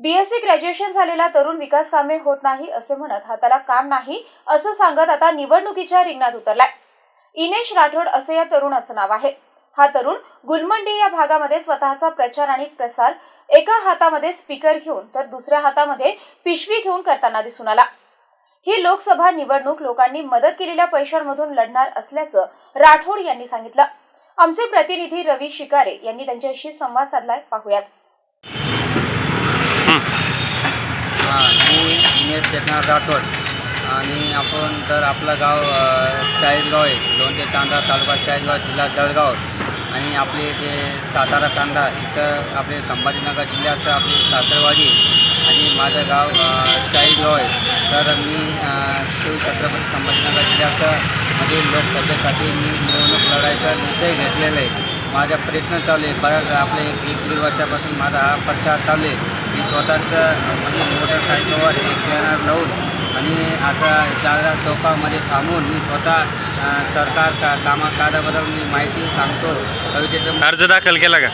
BSc graduation झालेला तरुण विकास कामे होत नाही असे म्हणत हाताला काम नाही असं सांगत आता निवडणुकीच्या रिंगणात उतरलाय. इनेश राठोड असे या तरुणाचं नाव आहे. हा तरुण गुलमंडी या भागामध्ये स्वतःचा प्रचार आणि प्रसार एका हातामध्ये स्पीकर घेऊन तर दुसऱ्या हातामध्ये पिशवी घेऊन करताना दिसून आला. ही लोकसभा निवडणूक लोकांनी मदत केलेल्या पैशांमधून लढणार असल्याचं राठोड यांनी सांगितलं. आमचे प्रतिनिधी रवी शिकारे यांनी त्यांच्याशी संवाद साधलाय. पाहुयात. हां मी इमेश एकनाथ राठोड. आणि आपण तर आपलं गाव चाळीसगाव आहे. दोन ते तालुका चाळीसगाव जिल्हा जळगाव. आणि आपले ते सातारा तांडा इथं आपले संभाजीनगर जिल्ह्याचं आपली सासरवाडी आणि माझं गाव चाळीसगाव आहे. तर मी अ, शिवछत्रपती संभाजीनगर जिल्ह्याचं म्हणजे मध्ये लोकसभेसाठी मी निवडणूक लढायचा निश्चय घेतलेला आहे. माझा प्रयत्न चालू आहे. बऱ्याच आपले एक एक दीड वर्षापासून माझा हा प्रचार चालू आहे. मी स्वतःचं म्हणजे मोटरसायकलवर एक बॅनर लावून आणि आता जागरा चौकामध्ये थांबून मी स्वतः सरकार का कामा कादाबद्दल मी माहिती सांगतो. कवितेचं अर्ज दाखल केला का?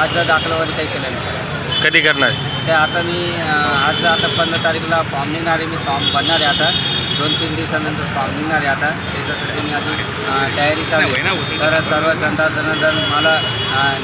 आज दाखलावर काही केलं नाही. कधी करणार? ते आता मी आज आता पंधरा तारीखला फॉर्म निघणार आहे. मी फॉर्म भरणार आहे आता. दोन तीन दिवसानंतर फॉर्म निघणार आहे आता. त्याच्यासाठी मी आधी तयारी चालू आहे. तर सर्व जनता जनार्दन मला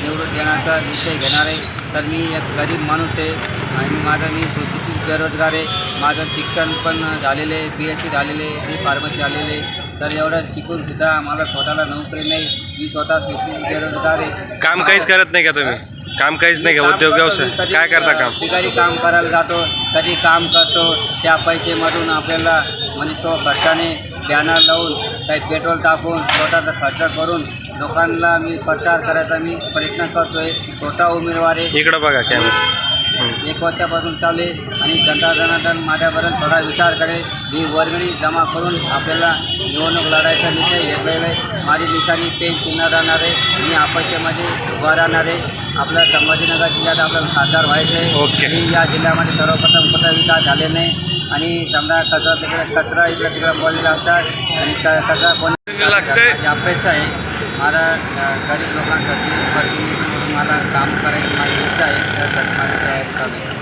निवडून देण्याचा निश्चय घेणार आहे. तर मी एक गरीब माणूस आहे आणि माझं मी सुशिक्षित बेरोजगार आहे. माझं शिक्षण पण झालेलं आहे बी एस सी झालेले आहे डी फार्मसी आलेले तर एवढं शिकूनसुद्धा मला स्वतःला नोकरी नाही. मी स्वतः सुशिक्षित बेरोजगार आहे. काम काहीच करत नाही का तुम्ही? काम काहीच नाही का? उद्योग व्यवसाय? कधी, काय करता काम? बिगारी काम करायला जातो कधी काम करतो त्या पैसेमधून आपल्याला म्हणजे स्व खर्चाने बॅनर लावून काही पेट्रोल टाकून स्वतःचा खर्च करून लोकांना मी प्रचार करायचा मी प्रयत्न करतोय. स्वतः उमेदवार आहे. इकडं बघा कॅमेरा. एक वर्षापासून चालू आहे आणि जनता जनार्दन माझ्यापर्यंत थोडा विचार करेल. मी वर्गणी जमा करून आपल्याला निवडणूक लढायचा निश्चय घेतलेला आहे. माझी निशाणी पेन चिन्ह राहणार आहे. मी अपक्षामध्ये उभा राहणार आहे. आपल्या संभाजीनगर जिल्ह्यात आपल्याला खासदार व्हायचं आहे. या जिल्ह्यामध्ये सर्वप्रथम कुठं विकास झाले नाही. आणि समजा कचरा तिकडे कचरा इकडे तिकडे पडलेला असतात आणि क कचरा कोणी अपेक्षा आहे. मला गरीब लोकांसाठी मला काम करायची माझी इच्छा आहे. त्यासाठी माझी तयारी चालू आहे.